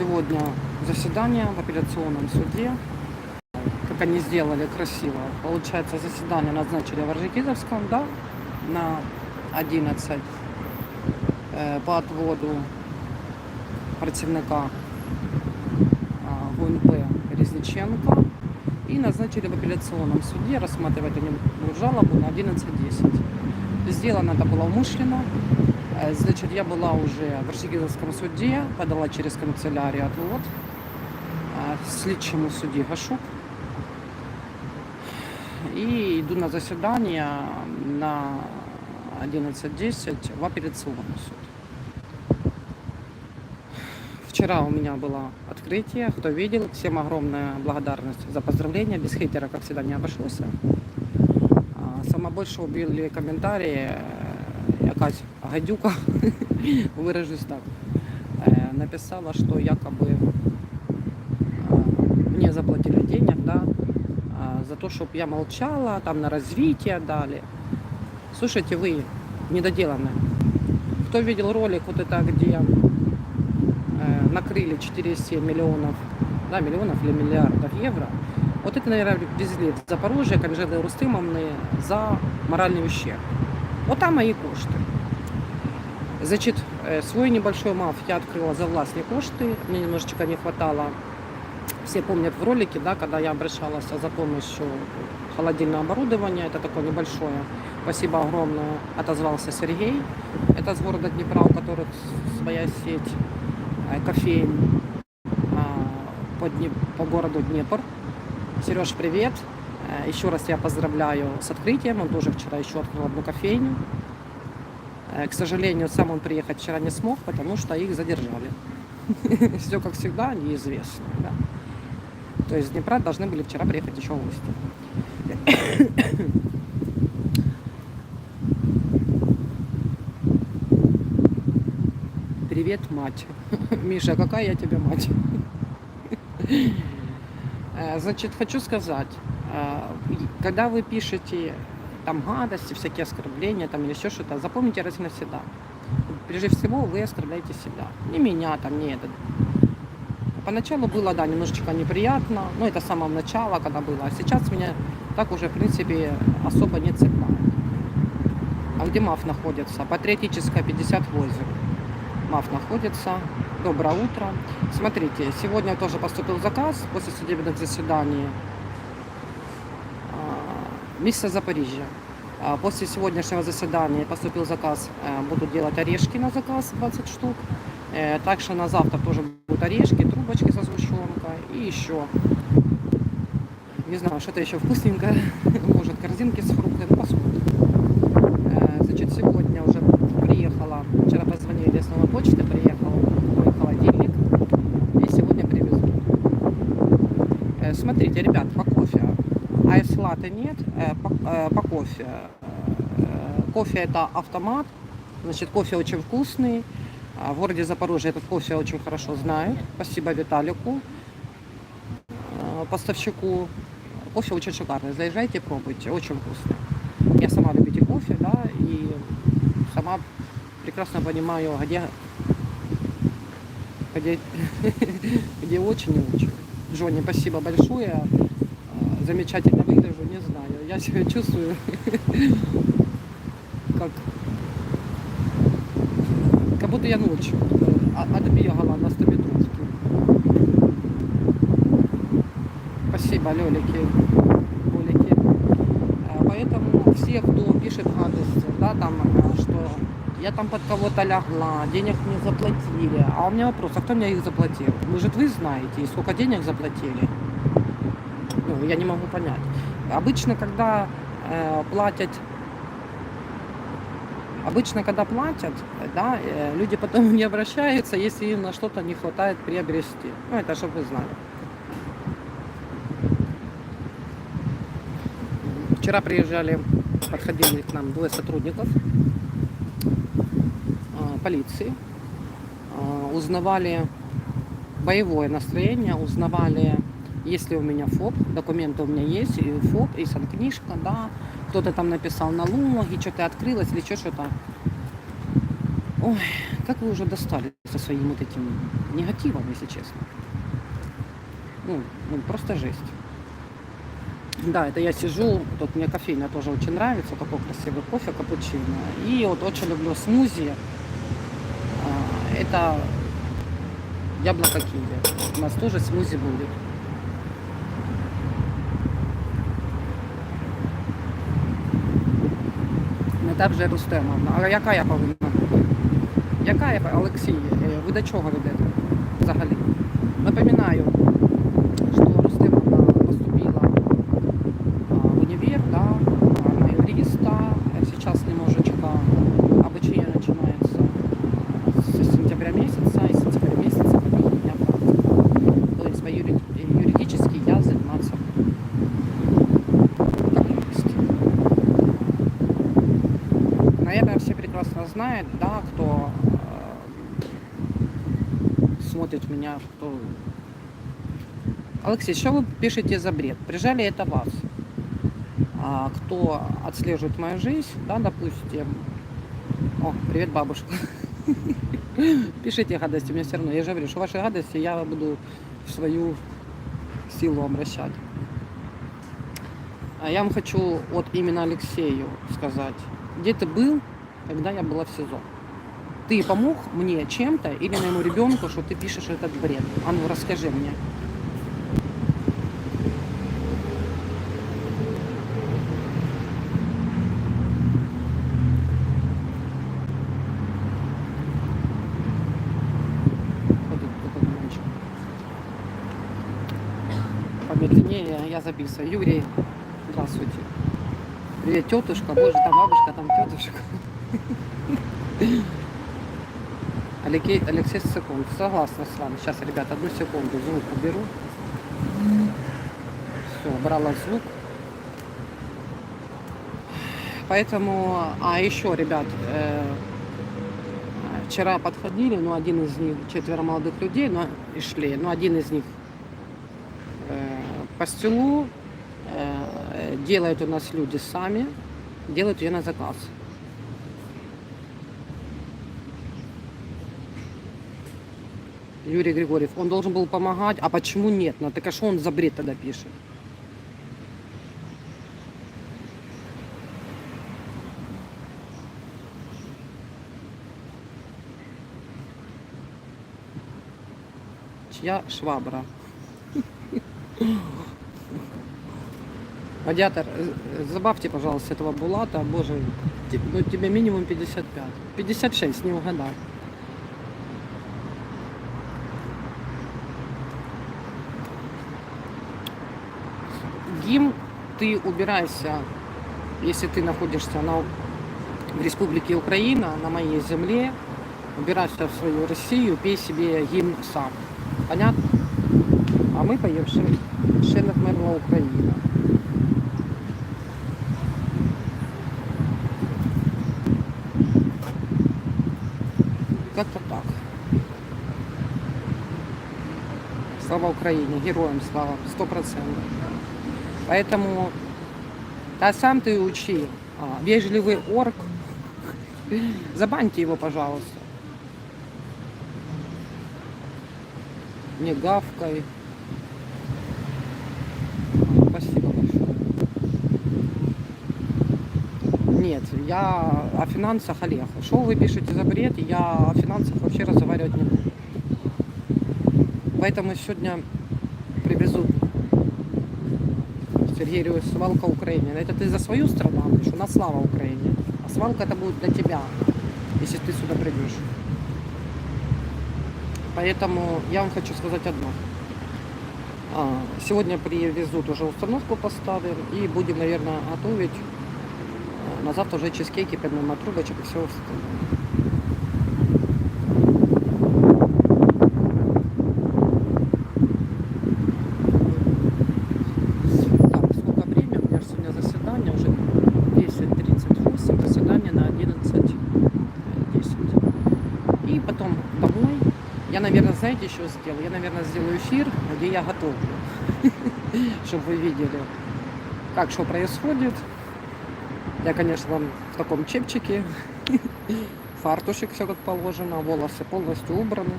Сегодня заседание в апелляционном суде. Как они сделали красиво. Получается, заседание назначили в Орджикидовском, да, на 11 э, по отводу противника а, ГУНП Резниченко. И назначили в апелляционном суде рассматривать они будут жалобу на 11.10. Сделано это было умышленно. Э, Значит, я была уже в Аршигидовском суде, подала через канцелярию отвод э, слідчому судді Гашук. И иду на заседание на 11.10 в апелляционный суд. Вчера у меня было открытие. Кто видел, всем огромная благодарность за поздравления. Без хейтера, как всегда, не обошлось. А, Самое больше убили комментарии. э, Якась гадюка, выражусь так, написала, что якобы мне заплатили денег, да, за то, чтобы я молчала, там на развитие дали. Слушайте, вы недоделанные. Кто видел ролик вот это, где накрыли 4,7 миллионов, да, миллионов или миллиардов евро, вот это, наверное, везли в Запорожье к Анжели Рустимовны за моральный ущерб. Вот там мои кошты. Значит, э, свой небольшой маф я открыла за властные кошты. Мне немножечко не хватало. Все помнят в ролике, да, когда я обращалась за помощью холодильного оборудования. Это такое небольшое. Спасибо огромное. Отозвался Сергей. Это с города Днепра, у которых своя сеть э, кофеин а, по, Дне- по городу Днепр. Сереж, привет. Э, Еще раз я поздравляю с открытием. Он тоже вчера еще открыл одну кофейню. Э, К сожалению, сам он приехать вчера не смог, потому что их задержали. Все как всегда неизвестно. да. То есть Днепра должны были вчера приехать еще гости. Привет, мать. Миша, какая я тебе мать? Э, Значит, хочу сказать, э, когда вы пишете там гадости, всякие оскорбления там или еще что-то, запомните раз и навсегда. Прежде всего, вы оскорбляете себя. Не меня, там, не этот. Поначалу было, да, немножечко неприятно, но это с самого начала, когда было. А сейчас меня так уже, в принципе, особо не цепляет. А где МАФ находится? Патриотическая 58. МАФ находится. Доброе утро. Смотрите, сегодня тоже поступил заказ после судебных заседаний. Место Запоріжжя. А, После сегодняшнего заседания поступил заказ, буду делать орешки на заказ 20 штук. Э, Также на завтра тоже будут орешки, трубочки со сгущенкой и еще, не знаю, что-то еще вкусненькое, может корзинки с фруктами, посмотрим. Значит, сегодня уже приехала, вчера позвонили с новой почты, приехал мой холодильник и сегодня привезут. Э, Смотрите, ребят, по кофе. Айс-латте нет, э, по, э, по кофе. Э, Кофе это автомат, значит, кофе очень вкусный. А В городе Запорожье этот кофе очень хорошо знают. Спасибо Виталику, поставщику. Кофе очень шикарный. Заезжайте, пробуйте. Очень вкусно. Я сама любитель кофе, да, и сама прекрасно понимаю, где, где, где очень и очень. Джонни, спасибо большое. Замечательно выгляжу, не знаю. Я себя чувствую как как будто я ночью а- отбегала на 100 метровке. Спасибо, Лёлики, Олики. Э, Поэтому все, кто пишет гадости, да, там, что я там под кого-то лягла, денег не заплатили. А у меня вопрос, а кто мне их заплатил? Может, вы знаете, сколько денег заплатили? Ну, я не могу понять. Обычно, когда э, платят Обычно, когда платят, да, э, люди потом не обращаются, если им на что-то не хватает приобрести. Ну, это чтобы вы знали. Вчера приезжали, подходили к нам двое сотрудников э, полиции, Э, узнавали боевое настроение, узнавали, есть ли у меня ФОП, документы у меня есть, и ФОП, и санкнижка, да, кто-то там написал налоги, что-то открылось или что что-то. Ой, как вы уже достали со своим вот этим негативом, если честно? Ну, ну просто жесть. Да, это я сижу, тут мне кофейня тоже очень нравится, такой красивый кофе, капучино. И вот очень люблю смузи. А, Это яблоко киви. У нас тоже смузи будет. Не так же Рустемовна. А яка я повинна бути? Яка я, Олексій, ви до чого ведете взагалі? Напоминаю, что Рустемовна поступила а, в универ, да, а, на юриста, э, сейчас немножечко обучение начинается с сентября месяца, и с сентября месяца потом у меня практика. То есть по юри- юридически я заниматься как юрист. Наверное, все знают, да, кто э, смотрит меня, кто... Алексей, что вы пишете за бред? Прижали это вас? А, кто отслеживает мою жизнь, да, допустим... О, привет, бабушка. Пишите гадости, мне все равно. Я же говорю, что ваши гадости я буду в свою силу обращать. А я вам хочу вот именно Алексею сказать. Где ты был, когда я была в СИЗО? Ты помог мне чем-то или моему ребенку, что ты пишешь этот бред? А ну расскажи мне. Помедленнее я записываю. Юрий, здравствуйте. Привет, тетушка. Боже, там бабушка, там тетушка. Алексей, Алексей секунд. Согласна с вами. Сейчас, ребята, одну секунду. Звук уберу. Все, брала звук. Поэтому, а еще, ребят, э, вчера подходили, ну, один из них, четверо молодых людей, но и шли, но один из них э, по стелу э, делают у нас люди сами, делают ее на заказ. Юрий Григорьев, он должен был помогать, а почему нет? Ну так а что он за бред тогда пишет? Чья швабра? Радиатор, э, забавьте, пожалуйста, этого Булата. Боже, ну тебе минимум 55. 56, не угадай. Гим, ты убирайся, если ты находишься на, в Республике Украина, на моей земле, убирайся в свою Россию, пей себе гимн сам. Понятно? А ще, ще не вмерла Україна. Как-то так. Слава Украине, героям слава, сто процентов. Поэтому, да сам ты учи, а, вежливый орк, забаньте его, пожалуйста. Не гавкай. Спасибо большое. Нет, я о финансах Олег. Что вы пишете за бред, я о финансах вообще разговаривать не буду. Поэтому сегодня привезут Сергею свалка Украине. Это ты за свою страну говоришь, у нас слава Украине. А свалка это будет для тебя, если ты сюда придешь. Поэтому я вам хочу сказать одно. А, Сегодня привезут уже установку поставим и будем, наверное, готовить. А, На завтра уже чизкейки, помимо трубочек и все остальное. Наверное, знаете, что сделаю? Я, наверное, сделаю эфир, где я готовлю. Чтобы вы видели, как что происходит. Я, конечно, вам в таком чепчике Фартушек все как положено, волосы полностью убраны.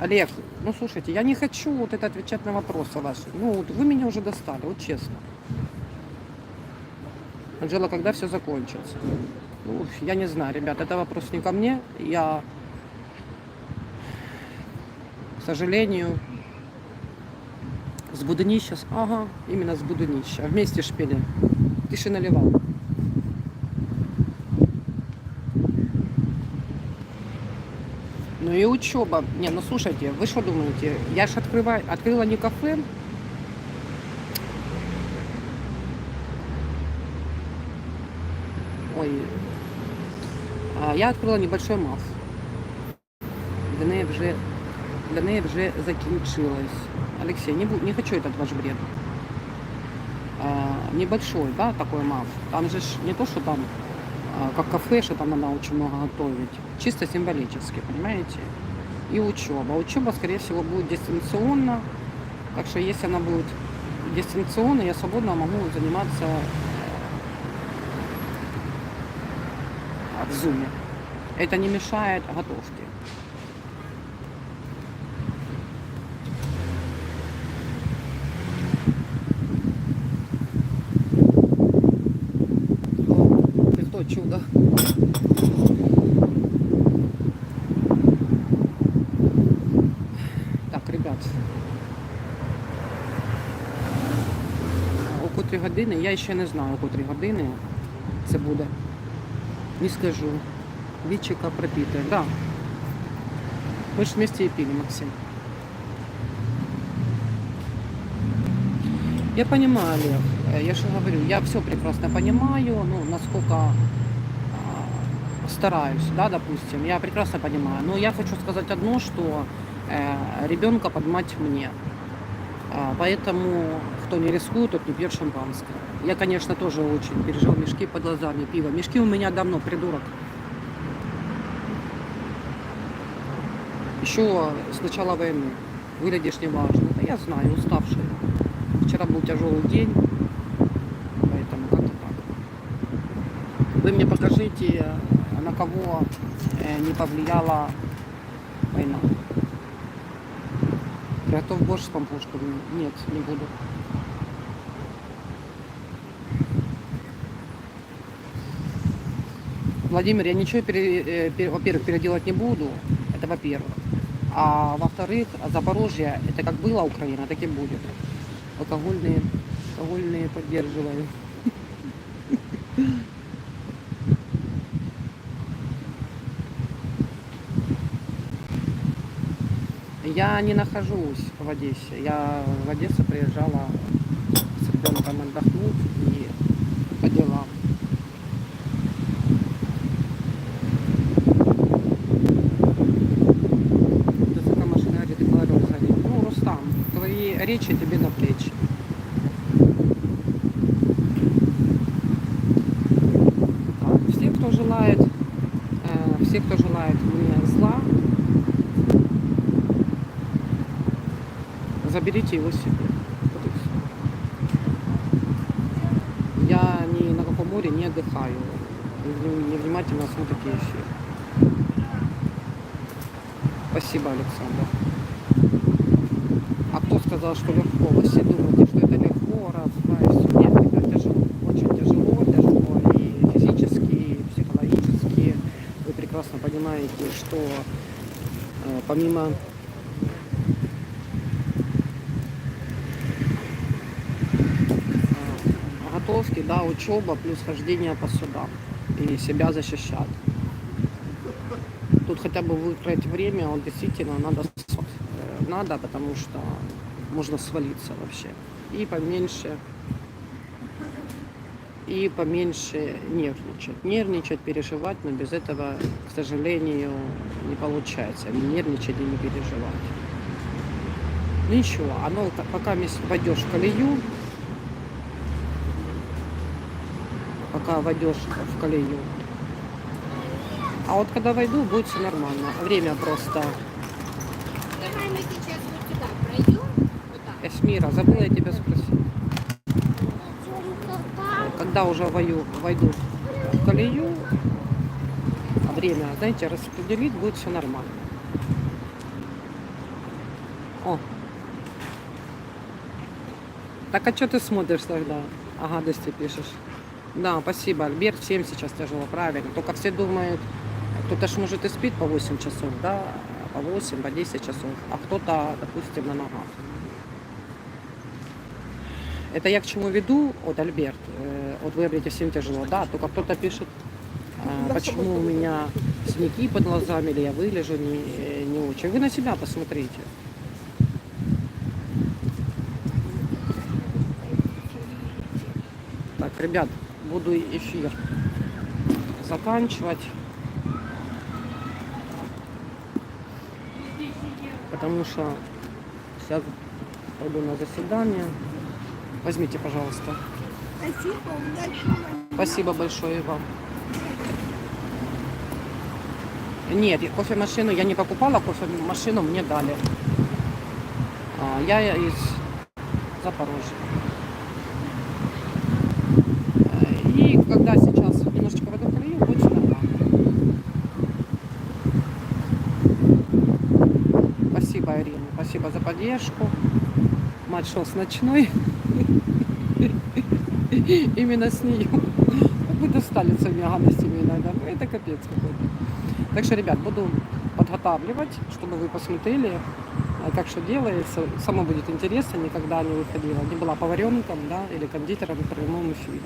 Олег, ну слушайте, я не хочу вот это отвечать на вопросы ваши. Ну, вот вы меня уже достали, вот честно. Анжела, когда все закончится? Ну, я не знаю, ребят, это вопрос не ко мне. Я, к сожалению, с Будынища, с- ага, именно с Будынища, вместе шпили. Ты же наливал. Ну и учеба. Не, ну слушайте, вы что думаете? Я ж открываю, открыла не кафе. Ой. А, Я открила небольшой МАФ. Для неї вже, для неї вже закінчилось. Алексей, не, бу- не хочу этот ваш бред. А, небольшой, да, такой МАФ. Там же ж не то, что там а, как кафе, что там надо очень много готовить. Чисто символически, понимаете? И учеба. Учеба, скорее всего, будет дистанционно. Так что если она будет дистанционно, я свободно могу заниматься в зуме. Это не мешает готовке. О, ты кто, чудо? Так, ребят. О котрі години, я ще не знаю, о котрі години це буде. Не скажу. Вічика пропіте. Да. Мы же вместе и пили, Максим. Я понимаю, Олег, э, я же говорю, я все прекрасно понимаю, ну, насколько а, стараюсь, да, допустим, я прекрасно понимаю. Но я хочу сказать одно, что э, ребенка подмать мне. А, поэтому, кто не рискует, тот не пьет шампанское. Я, конечно, тоже очень пережил мешки под глазами, пиво. Мешки у меня давно, придурок. Еще с начала войны. Выглядишь неважно. Да я знаю, уставший. Вчера был тяжелый день, поэтому как-то так. Вы мне покажите, э, на кого э, не повлияла война. Готов борщ с пампушками? Нет, не буду. Владимир, я ничего, пере- э, во-первых, переделать не буду. Это во-первых. А во-вторых, Запорожье, это как была Украина, так и будет. Алкогольные, алкогольные поддерживаю. Я не нахожусь в Одессе. Я в Одессу приезжала с ребенком отдохнуть и по делам. Речи тебе на плечи. Все, кто желает, э, все, кто желает мне зла, заберите его себе. Вот. Я ни на каком море не отдыхаю. Не- Невнимательно такие эфиры. Спасибо, Александр. А кто сказал, что легко? Вы все думаете, что это легко, раз, два, и все. Нет, это тяжело. Очень тяжело, тяжело и физически, и психологически. Вы прекрасно понимаете, что э, помимо э, готовки, да, учеба плюс хождение по судам и себя защищать. Тут хотя бы выкроить время, вот действительно надо, э, надо, потому что можно свалиться вообще. И поменьше, и поменьше нервничать. Нервничать, переживать, но без этого, к сожалению, не получается. Не нервничать и не переживать. Ничего, оно ка- пока войдешь в колею, пока войдешь в колею. А вот когда войду, будет все нормально. Время просто. Давай мы сейчас вот сюда пройдем. Эсмира, забыла я тебя спросить. Когда уже вою, войду? в колею, а время, знаете, распределить, будет все нормально. О. Так а что ты смотришь тогда? А гадости пишешь. Да, спасибо, Альберт. Всем сейчас тяжело, правильно. Только все думают, кто-то ж может и спит по 8 часов, да, по 8, по 10 часов, а кто-то, допустим, на ногах. Это я к чему веду, вот Альберт, э, вот вы говорите, всем тяжело, да, только кто-то пишет, э, почему у меня синяки под глазами, или я выгляжу не, э, не очень. Вы на себя посмотрите. Так, ребят, буду эфир заканчивать. Потому что сейчас пойду на заседание. Возьмите, пожалуйста. Спасибо, удачи вам. Спасибо большое вам. Нет, кофемашину я не покупала, кофемашину мне дали. А, я из Запорожья. И когда сейчас немножечко в эту колею, будет все нормально. Спасибо, Ирина. Спасибо за поддержку. Мать шел с ночной. Именно с нее. Вы достали своими гадостями иногда. Ну, это капец какой-то. Так что, ребят, буду подготавливать, чтобы вы посмотрели, э, как что делается. Само будет интересно, никогда не выходила. Не была поваренком, да, или кондитером в прямом эфире.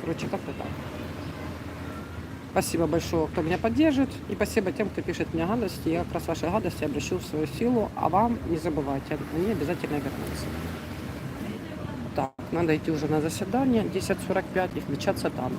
Короче, как-то так. Спасибо большое, кто меня поддержит. И спасибо тем, кто пишет мне гадости. Я как раз ваши гадости обращу в свою силу. А вам не забывайте, они обязательно вернутся. Надо идти уже на заседание 10.45 и включаться там.